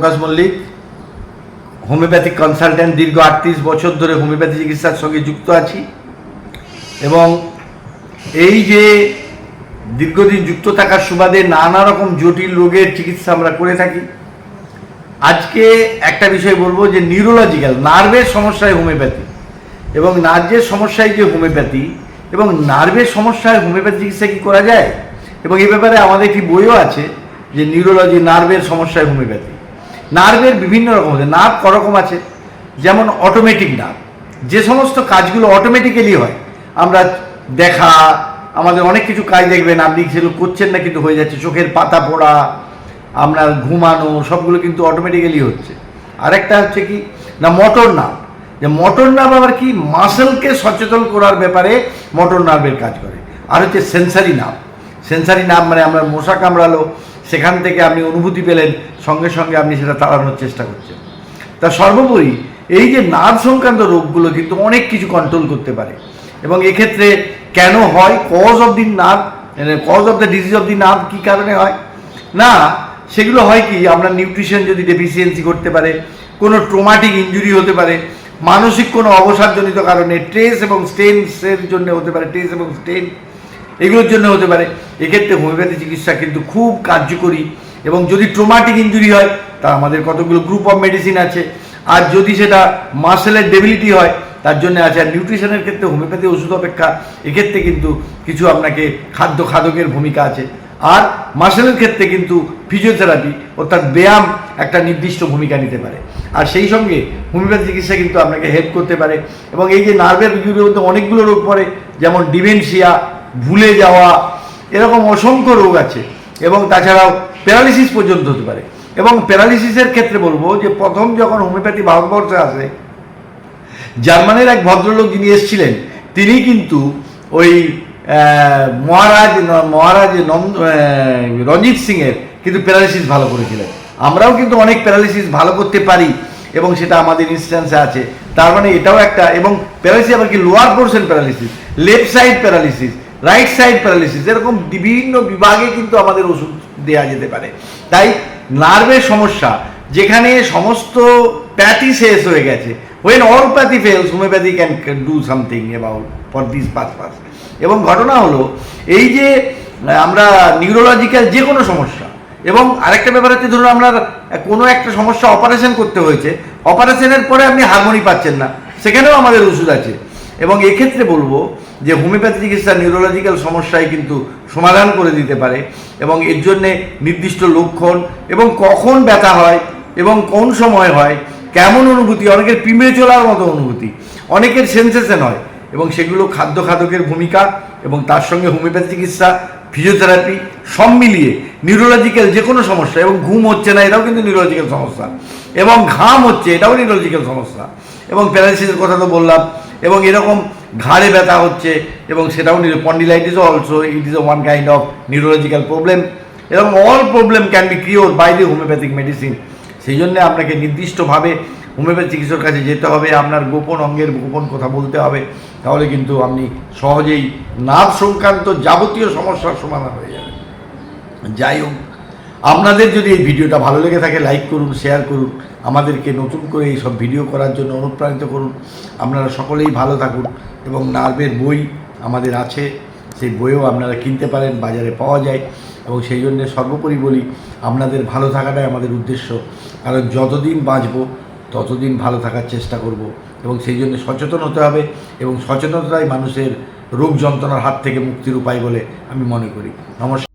প্রকাশ Mallick, homeopathic consultant দীর্ঘ আটত্রিশ বছর ধরে হোমিওপ্যাথি চিকিৎসার সঙ্গে যুক্ত আছি এবং এই যে দীর্ঘদিন যুক্ত থাকার সুবাদে নানা রকম জটিল রোগের চিকিৎসা আমরা করে থাকি। আজকে একটা বিষয় বলব যে নিউরোলজিক্যাল নার্ভের সমস্যায় হোমিওপ্যাথি এবং নার্ভের সমস্যায় যে হোমিওপ্যাথি এবং নার্ভের সমস্যায় হোমিওপ্যাথি চিকিৎসা কি করা যায় এবং এ ব্যাপারে আমাদের একটি বইও আছে যে নিউরোলজি নার্ভের সমস্যায় হোমিওপ্যাথি। নার্ভের বিভিন্ন রকম আছে, নার্ভ করকম আছে, যেমন অটোমেটিক নার্ভ। যে সমস্ত কাজগুলো অটোমেটিক্যালি হয়, আমরা দেখা, আমাদের অনেক কিছু কাজ দেখবেন, আপনি সেগুলো করছেন না কিন্তু হয়ে যাচ্ছে, চোখের পাতা পড়া, আপনার ঘুমানো, সবগুলো কিন্তু অটোমেটিক্যালি হচ্ছে। আরেকটা হচ্ছে কি, না মটর নার্ভ। যে মটর নার্ভ আবার কি মাসেলকে সচেতন করার ব্যাপারে মটর নার্ভের কাজ করে। আর হচ্ছে সেন্সারি নার্ভ। সেন্সারি নার্ভ মানে আমরা মশা কামড়ালো সেখান থেকে আপনি অনুভূতি পেলেন, সঙ্গে সঙ্গে আপনি সেটা তাড়ানোর চেষ্টা করছেন। তা সর্বোপরি এই যে নার্ভ সংক্রান্ত রোগগুলো কিন্তু অনেক কিছু কন্ট্রোল করতে পারে। এবং এক্ষেত্রে কেন হয়? Cause of the nerve cause of the disease of the nerve কী কারণে হয়? না, সেগুলো হয় কি, আমরা নিউট্রিশন যদি ডেফিসিয়েন্সি করতে পারে, কোনো ট্রোমাটিক ইঞ্জুরি হতে পারে, মানসিক কোনো অবসাদজনিত কারণে ট্রেস এবং স্টেনসের জন্য হতে পারে ট্রেস এবং স্টেন এগুলোর জন্য হতে পারে। এক্ষেত্রে হোমিওপ্যাথি চিকিৎসা কিন্তু খুব কার্যকরী এবং যদি ট্রোমাটিক ইঞ্জুরি হয়, তা আমাদের কতগুলো গ্রুপ অফ মেডিসিন আছে। আর যদি সেটা মাসেলের ডেবিলিটি হয়, তার জন্য আছে আর নিউট্রিশনের ক্ষেত্রে হোমিওপ্যাথি ওষুধ অপেক্ষা। এক্ষেত্রে কিন্তু কিছু আপনাকে খাদ্য খাদকের ভূমিকা আছে। আর মাসেলের ক্ষেত্রে কিন্তু ফিজিওথেরাপি অর্থাৎ ব্যায়াম একটা নির্দিষ্ট ভূমিকা নিতে পারে। আর সেই সঙ্গে হোমিওপ্যাথি চিকিৎসা কিন্তু আপনাকে হেল্প করতে পারে। এবং এই যে নার্ভের রোগগুলোর মধ্যে অনেকগুলো রোগ পড়ে, যেমন ডিমেনশিয়া ভুলে যাওয়া, এরকম অসংখ্য রোগ আছে। এবং তাছাড়াও প্যারালিসিস পর্যন্ত হতে পারে। এবং প্যারালিসিসের ক্ষেত্রে বলব যে, প্রথম যখন হোমিওপ্যাথি ভারতবর্ষে আসে, জার্মানির এক ভদ্রলোক যিনি এসেছিলেন, তিনি কিন্তু ওই মহারাজ মহারাজ নন্দ রঞ্জিত সিংয়ের কিন্তু প্যারালিসিস ভালো করেছিলেন। আমরাও কিন্তু অনেক প্যারালিসিস ভালো করতে পারি এবং সেটা আমাদের ইনস্ট্যান্সে আছে। তার মানে এটাও একটা, এবং প্যারালিসিস আবার কি, lower portion paralysis, left side paralysis right side paralysis এরকম বিভিন্ন বিভাগে কিন্তু আমাদের ওষুধ দেওয়া যেতে পারে। তাই নার্ভের সমস্যা, যেখানে সমস্ত প্যাথি শেষ হয়ে গেছে when allopathy fails homeopathy can do something about for this purpose এবং ঘটনা হলো, এই যে আমরা নিউরোলজিক্যাল যে কোনো সমস্যা, এবং আরেকটা ব্যাপার হচ্ছে, ধরুন আপনার কোনো একটা সমস্যা অপারেশন করতে হয়েছে অপারেশনের পরে আপনি হারমোনি পাচ্ছেন না, সেখানেও আমাদের ওষুধ আছে। এবং এক্ষেত্রে বলব যে হোমিওপ্যাথি চিকিৎসা নিউরোলজিক্যাল সমস্যায় কিন্তু সমাধান করে দিতে পারে এবং এর জন্যে নির্দিষ্ট লক্ষণ এবং কখন ব্যথা হয় এবং কোন সময় হয়, কেমন অনুভূতি, অনেকের পিঁমড়ে চলার মতো অনুভূতি, অনেকের সেন্সেশন হয় এবং সেগুলো খাদ্য খাদকের ভূমিকা এবং তার সঙ্গে হোমিওপ্যাথি চিকিৎসা ফিজিওথেরাপি সব মিলিয়ে নিউরোলজিক্যাল যে কোনো সমস্যা এবং ঘুম হচ্ছে না, এটাও কিন্তু নিউরোলজিক্যাল সমস্যা এবং ঘাম হচ্ছে, এটাও নিউরোলজিক্যাল সমস্যা এবং প্যারালাইসিসের কথা তো বললাম এবং এরকম ঘাড়ে ব্যথা হচ্ছে এবং সেটাও spondylitis also it is one kind of neurological problem এরকম all problem can be cure by the homeopathic medicine সেই জন্য আপনাকে নির্দিষ্টভাবে হোমিওপ্যাথি চিকিৎসকের কাছে যেতে হবে, আপনার গোপন অঙ্গের গোপন কথা বলতে হবে, তাহলে কিন্তু আপনি সহজেই নার্ভ সংক্রান্ত যাবতীয় সমস্যার সমাধান হয়ে যাবে। যাই হোক আপনাদের যদি এই ভিডিওটা ভালো লেগে থাকে লাইক করুন শেয়ার করুন, আমাদেরকে নতুন করে এই সব ভিডিও করার জন্য অনুপ্রাণিত করুন। আপনারা সকলেই ভালো থাকুন এবং নার্ভের বই আমাদের আছে। সেই বইও আপনারা কিনতে পারেন, বাজারে পাওয়া যায়। এবং সেই জন্যে সর্বোপরি বলি, আপনাদের ভালো থাকাটাই আমাদের উদ্দেশ্য। কারণ যতদিন বাঁচব, ততদিন ভালো থাকার চেষ্টা করব। এবং সেই জন্য সচেতন হতে হবে এবং সচেতনতাই মানুষের রোগ যন্ত্রণার হাত থেকে মুক্তির উপায় বলে আমি মনে করি। নমস্কার।